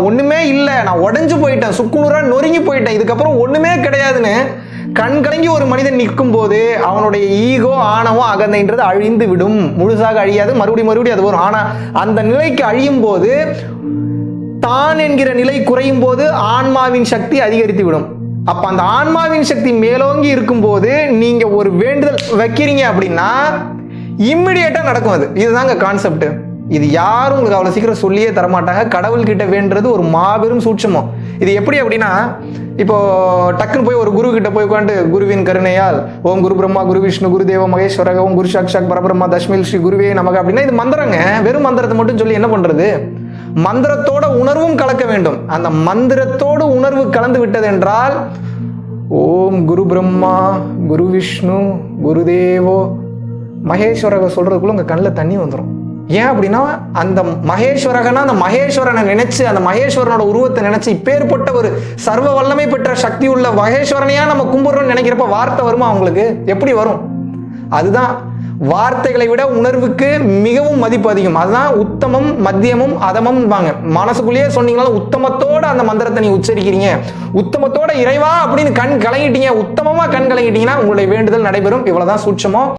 ஒண்ணுமே இல்ல. நான் உடஞ்சு போயிட்டேன். சுக்குநூறா நொறுங்கி போயிட்டேன். இதுக்கப்புறம் ஒண்ணுமே கிடையாதுன்னு. கண் கலங்கி ஒரு மனிதன் நிற்கும் போது அவனுடைய ஈகோ ஆணவம் அகந்தைன்றது அழிந்து விடும். முழுசாக அழியாது. மறுபடியும் மறுபடியும் அது வரும். ஆனா அந்த நிலைக்கு அழியும் போது தான் என்கிற நிலை குறையும் போது ஆன்மாவின் சக்தி அதிகரித்து விடும். அப்ப அந்த ஆன்மாவின் சக்தி மேலோங்கி இருக்கும் போது நீங்க ஒரு வேண்டுதல் வைக்கிறீங்க அப்படின்னா இம்மிடியேட்டா நடக்கும் அது. இதுதாங்க கான்செப்ட் இது யாரும் உங்களுக்கு அவ்வளோ சீக்கிரம் சொல்லியே தரமாட்டாங்க. கடவுள்கிட்ட வேண்டது வேண்டுறது ஒரு மாபெரும் சூட்சமம். இது எப்படி அப்படின்னா இப்போ டக்குன்னு போய் ஒரு குரு கிட்ட போய் உட்காந்து குருவின் கருணையால் ஓம் குரு பிரம்மா குரு விஷ்ணு குரு தேவ மகேஸ்வரக ஓம் குரு சாக்ஷாக் பரபிரம்மா தஷ்மில் ஸ்ரீ குருவே நமக்கு அப்படின்னா இது மந்திரங்க. வெறும் மந்திரத்தை மட்டும் சொல்லி என்ன பண்றது? மந்திரத்தோட உணர்வும் கலக்க வேண்டும். அந்த மந்திரத்தோடு உணர்வு கலந்து விட்டது என்றால் ஓம் குரு பிரம்மா குரு விஷ்ணு குருதேவோ மகேஸ்வரக சொல்றதுக்குள்ள உங்க கண்ணில் தண்ணி வந்துடும் ஏன் அப்படின்னா அந்த மகேஸ்வரகனா அந்த மகேஸ்வரனை நினைச்சு அந்த மகேஸ்வரனோட உருவத்தை நினைச்சு இப்பேற்பட்ட ஒரு சர்வ வல்லமை பெற்ற சக்தி உள்ள மகேஸ்வரனையா நம்ம கும்பிடுறோம்னு நினைக்கிறப்ப வார்த்தை வருமா அவங்களுக்கு? எப்படி வரும்? அதுதான் வார்த்தைகளை விட உணர்வுக்கு மிகவும் மதிப்பு அதிகம். அதுதான் உத்தமம் மத்தியமும் அதமும் வாங்க. மனசுக்குள்ளேயே சொன்னீங்களா உத்தமத்தோட அந்த மந்திரத்தை நீ உச்சரிக்கிறீங்க. உத்தமத்தோட இறைவா அப்படின்னு கண் கலங்கிட்டீங்க உத்தமமா கண் கலங்கிட்டீங்கன்னா உங்களுடைய வேண்டுதல் நடைபெறும். இவ்வளவுதான் சூட்சமோ